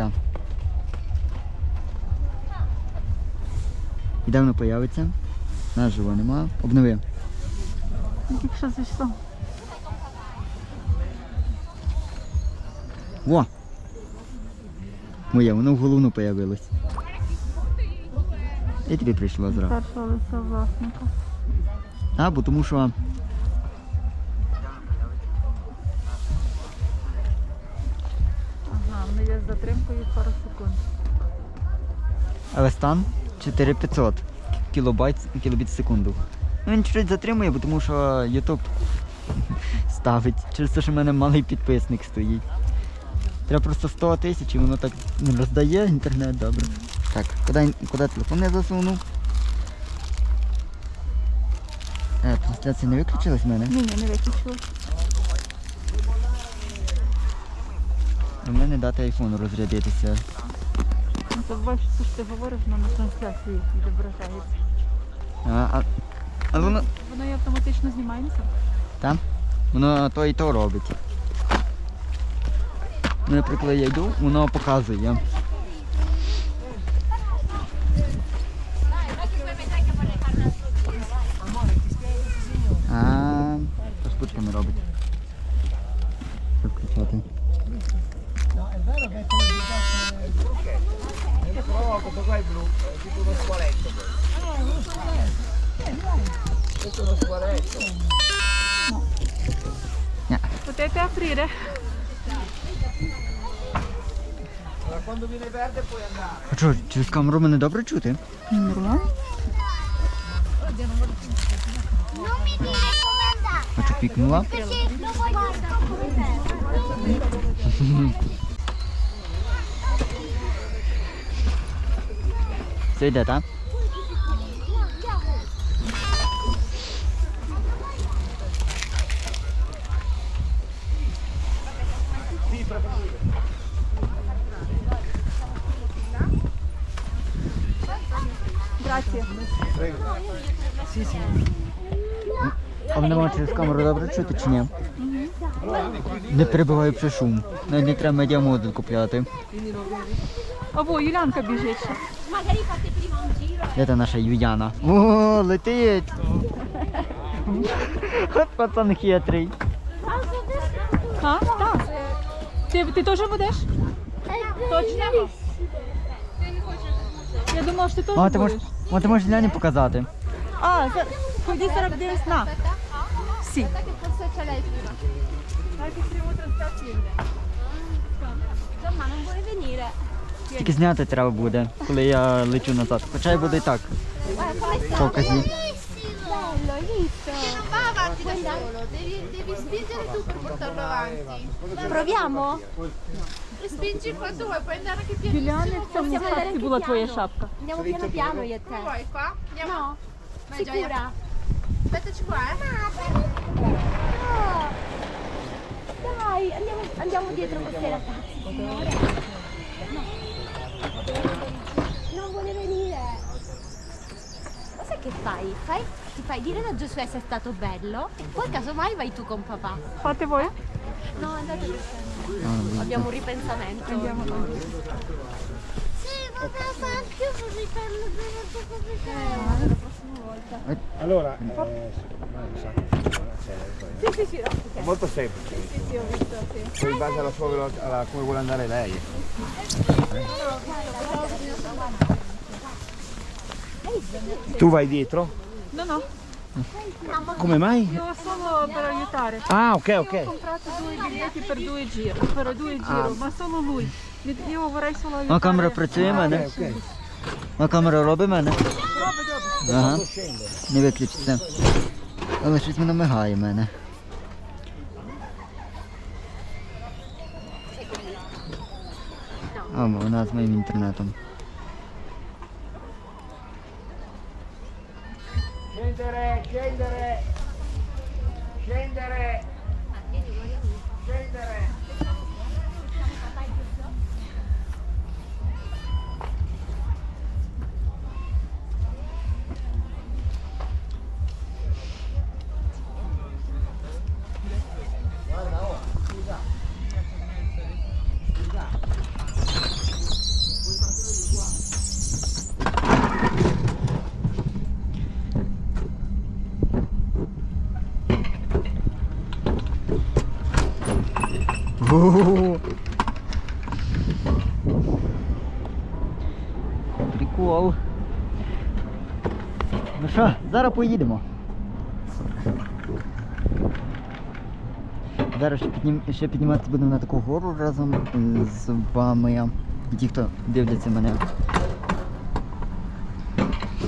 Все. І де воно появиться? Наживо нема. Обнови. Якщо зайшло. Во! Моє, воно в головну появилось. І тобі прийшло зразу. Першого лиця власника. А, бо тому що. Воно є з затримкою пару секунд. Але стан 4500 кілобайт, кілобіт в секунду. Ну він чуть затримує, бо тому що YouTube ставить. Через те, що в мене малий підписник стоїть. Треба просто 100 тисяч і воно так роздає інтернет добре. Так, куди, куди телефон я засунув? Е, трансляція не виключилась в мене? Ні, ні, не виключила. У мене дати айфону розрядитися. Ну, то бачиш, що ж ти говориш, воно на трансляції відображається. А, а, а воно. Воно і автоматично знімається. Там? Воно то і то робить. Ну, наприклад, я йду, воно показує. А, то штучка не робить. Що включати? Però questo qua è blu, è tipo uno squaletto. Questo è uno squaletto. Potete aprire? Allora quando viene verde puoi andare. А що, через камеру мене добре чути? Нормально. Non mi dire come andare, А що пікнула? perché lo voglio Все йде, так? Grazie. А мене може через камеру добре чути чи ні? Не перебиваю при шум. Навіть не треба медіамодуль купляти. Або Юлянка біжить ще. Та наша Юяна? О, летить! От пацан хитрий. А? Так. Ти, ти теж будеш? Точно? Я думала, що ти теж О, ти можеш, будеш. о, ти можеш Ляні показати. А, за... ході зараз подивись на. Сі. Che forse ce l'hai prima. Non vuole venire. Тільки зняти треба буде, коли я лечу назад. Хоча й буде і так. Guarda, come sta? Покази. Bello, hai visto? Non va avanti da solo, devi, devi spingere tu per portarlo avanti. Proviamo? Spingi quanto vuoi, puoi andare anche pianissimo. Цьому Possiamo andare шапці anche була твоя шапка. Andiamo piano piano io e te. Vuoi qua? Andiamo. No? Vai, Gioia. Sicura? Aspettaci qua, eh. Dai, andiamo, andiamo dietro queste ragazze. No. Non vuole venire. Ma sai che fai? fai? Ti fai dire da Giosuè se è stato bello e poi casomai vai tu con papà. Fate voi? No, andate perché abbiamo un ripensamento. Andiamo Sì, vabbè, anche io vorrei farlo bene volta. Eh? Allora, mm. eh, sì, sì, sì, no, okay. Molto semplice. Sì, sì, sì, ho visto, sì. In base alla sua velocità, alla, come vuole andare lei. Eh. Tu vai dietro? No, no. Come mai? No, solo per aiutare. Ah, ok, ok. Io ho comprato due biglietti per due giri, per due ah. giro, ah. ma solo lui. Io vorrei solo aiutare. Ah, ma camera prezzemane? Ah, ok, ok. Ma camera robe mane? Ага. Не виключиться. Але щось воно мигає в мене. А, вона з моїм інтернетом. Scendere, scendere. Scendere. Scendere. Що, зараз поїдемо. Зараз ще, піднім, ще підніматися будемо на таку гору разом з вами. Ті, хто дивляться мене.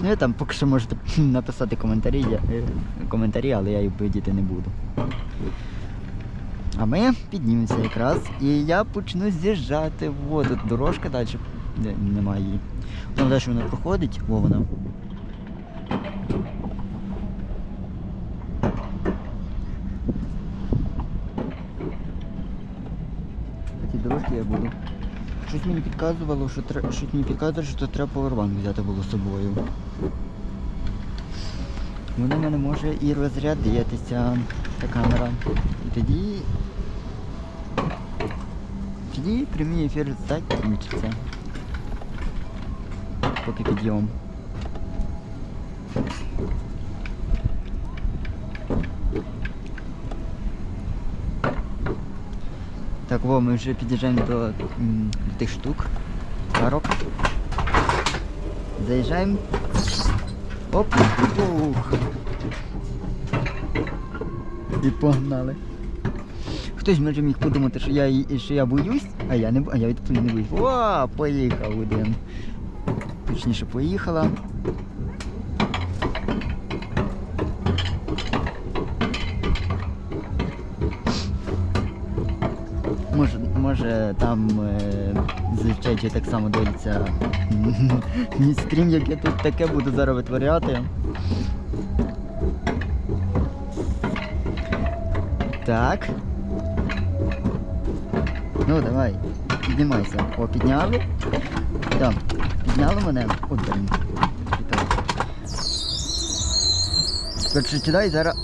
Ну і там поки що можете написати коментарі, я, е, коментарі, але я їх видіти не буду. А ми піднімемося якраз і я почну з'їжджати. Во, тут дорожка далі. Немає її. Там далі вона проходить, во вона. По цій дорожці я буду. Щось мені підказувало, що тре- щось мені підказує, що треба повербанк взяти було з собою. Вона в мене може і розрядитися, та камера. І тоді. Тоді прямий ефір закінчиться. Поки підйом. Так, во, ми вже під'їжджаємо до, м, до тих штук. Парок. Заїжджаємо. Оп! Ух. І погнали. Хтось може міг подумати, що я, що я боюсь, а я не а я відповідь не боюсь. О, поїхав один. Точніше поїхала. Може там е, звичайно так само дивиться мій стрім, як я тут таке буду зараз витворяти. Так. Ну давай, піднімайся. О, підняли. Так, підняли мене. О, блін. Чекай. Тепер причитай зараз.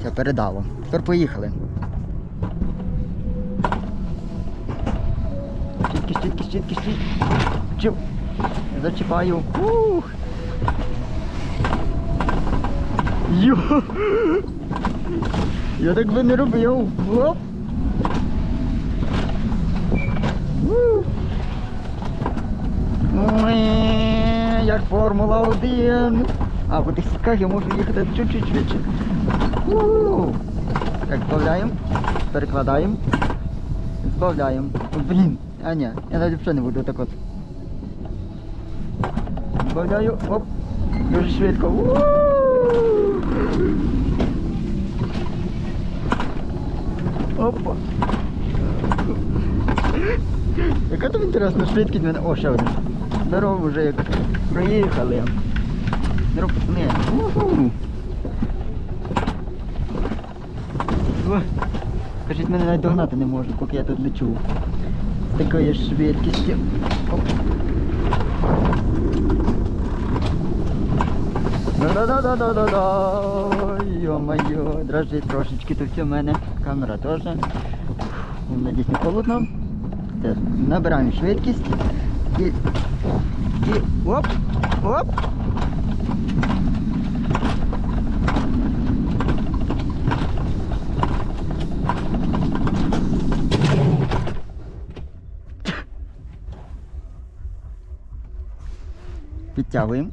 Все, передало. Тепер поїхали. Щітки, щітки, щітки, щітки. Зачіпаю. Ух. Йо. Я так би не робив. Оп. Як Формула 1. А, по тих сітках я можу їхати чуть-чуть швидше. Так, збавляємо, перекладаємо. Збавляємо. Блін, а ні, я навіть взагалі не буду так от. Збавляю, оп, дуже швидко. Опа. Яка там інтересна швидкість мене. О, ще один. Здорово вже як проїхали. Здорово, пацани. Кажіть, мене навіть догнати не можна, поки я тут лечу. З такою швидкістю. Йо-моє, дрожить трошечки тут в мене. Камера теж. Надіюсь, не холодно. Набираємо швидкість. І. І. Оп! Оп! Підтягуємо.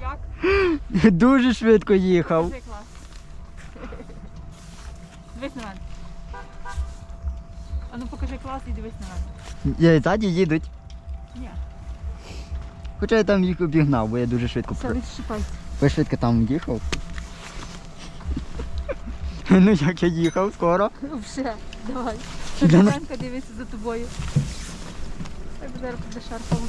Як? Дуже швидко їхав. Це клас. Дивись на мене. А ну покажи клас і дивись на мене. Я ззаді їдуть. Ні. Хоча я там їх обігнав, бо я дуже швидко Все, про. відщипайся. Ви швидко там їхав. ну як я їхав скоро. Все, давай. Франка дивиться за тобою. Зараз буде шарпало.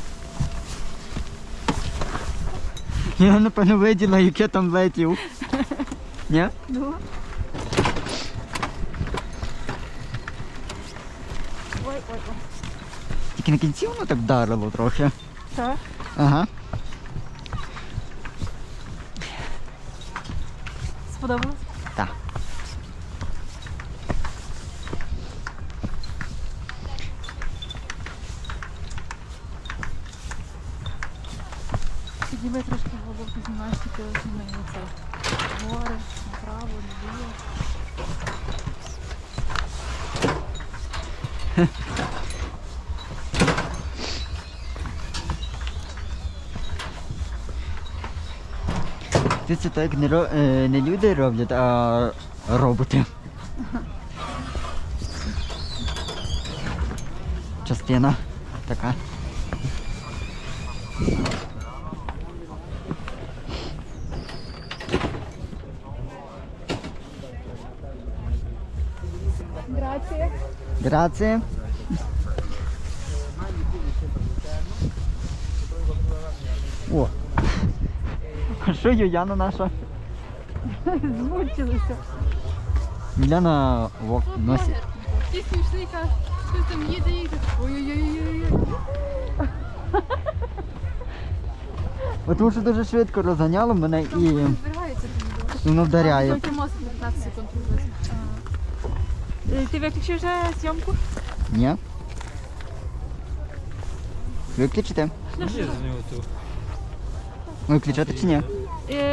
Я напевно виділа, як я там летів. Ні? Ну. Ой, ой, ой. Тільки на кінці воно так вдарило трохи. Так. Ага. Сподобалось? Підніми трошки голову, знімаєш, тільки знімай цей. Гори, направо, наліво. Ти це так не, ро- е, не люди роблять, а роботи. Частина така. Грація. Грація. О. А що Юяна наша? Змучилися. Юляна вок носить. Ти смішний, каже, хтось там їде і ой-ой-ой. От Тому що дуже швидко розганяло мене і воно вдаряє. Тільки мозк 15 секунд Е, Ти виключив вже зйомку? Ні? Виключите? Виключати чи ні? Е,